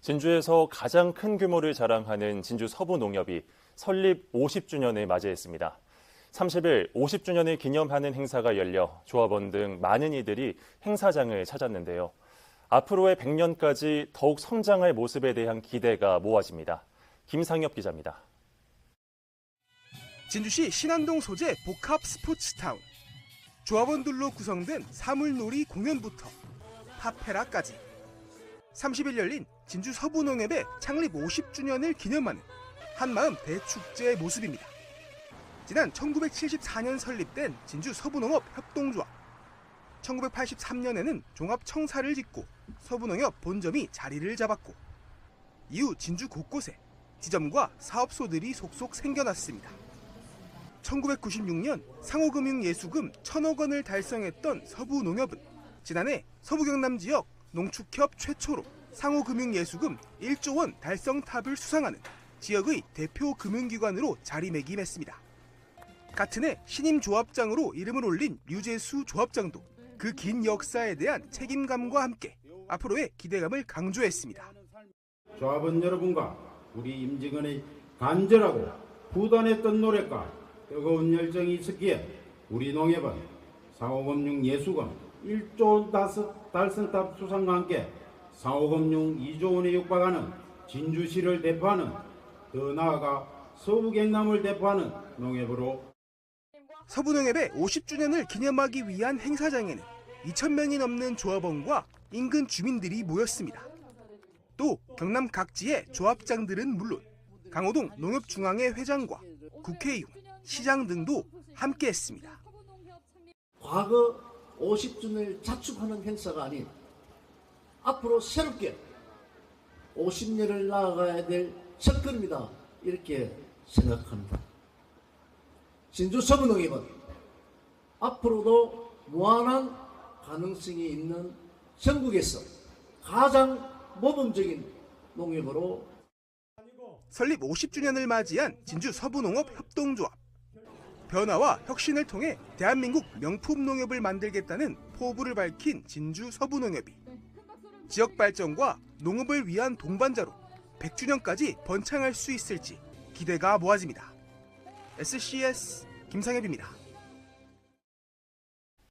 진주에서 가장 큰 규모를 자랑하는 진주 서부농협이 설립 50주년을 맞이했습니다. 30일 50주년을 기념하는 행사가 열려 조합원 등 많은 이들이 행사장을 찾았는데요. 앞으로의 100년까지 더욱 성장할 모습에 대한 기대가 모아집니다. 김상엽 기자입니다. 진주시 신안동 소재 복합 스포츠타운. 조합원들로 구성된 사물놀이 공연부터 파페라까지. 30일 열린 진주 서부농협의 창립 50주년을 기념하는 한마음 대축제의 모습입니다. 지난 1974년 설립된 진주 서부농업 협동조합. 1983년에는 종합청사를 짓고 서부농협 본점이 자리를 잡았고 이후 진주 곳곳에 지점과 사업소들이 속속 생겨났습니다. 1996년 상호금융예수금 1천억 원을 달성했던 서부농협은 지난해 서부경남 지역 농축협 최초로 상호금융예수금 1조 원 달성 탑을 수상하는 지역의 대표 금융기관으로 자리매김했습니다. 같은 해 신임 조합장으로 이름을 올린 류재수 조합장도 그 긴 역사에 대한 책임감과 함께 앞으로의 기대감을 강조했습니다. 조합원 여러분과 우리 임직원의 간절하고 부단했던 노력과 뜨거운 열정이 있었기에 우리 농협은 상호금융 예수금 1조 원 달성탑 수상과 함께 상호금융 2조 원에 육박하는 진주시를 대표하는 더 나아가 서부경남을 대표하는 농협으로 서부농협의 50주년을 기념하기 위한 행사장에는 2,000명이 넘는 조합원과 인근 주민들이 모였습니다. 또 경남 각지의 조합장들은 물론 강호동 농협중앙회 회장과 국회의원, 시장 등도 함께했습니다. 과거 50주년을 자축하는 행사가 아닌 앞으로 새롭게 50년을 나아가야 될 첫걸음이다 이렇게 생각합니다. 진주 서부농협은 앞으로도 무한한 가능성이 있는 전국에서 가장 모범적인 농협으로 설립 50주년을 맞이한 진주 서부농업 협동조합. 변화와 혁신을 통해 대한민국 명품 농협을 만들겠다는 포부를 밝힌 진주 서부농협이 지역 발전과 농업을 위한 동반자로 100주년까지 번창할 수 있을지 기대가 모아집니다. SCS 김상엽입니다.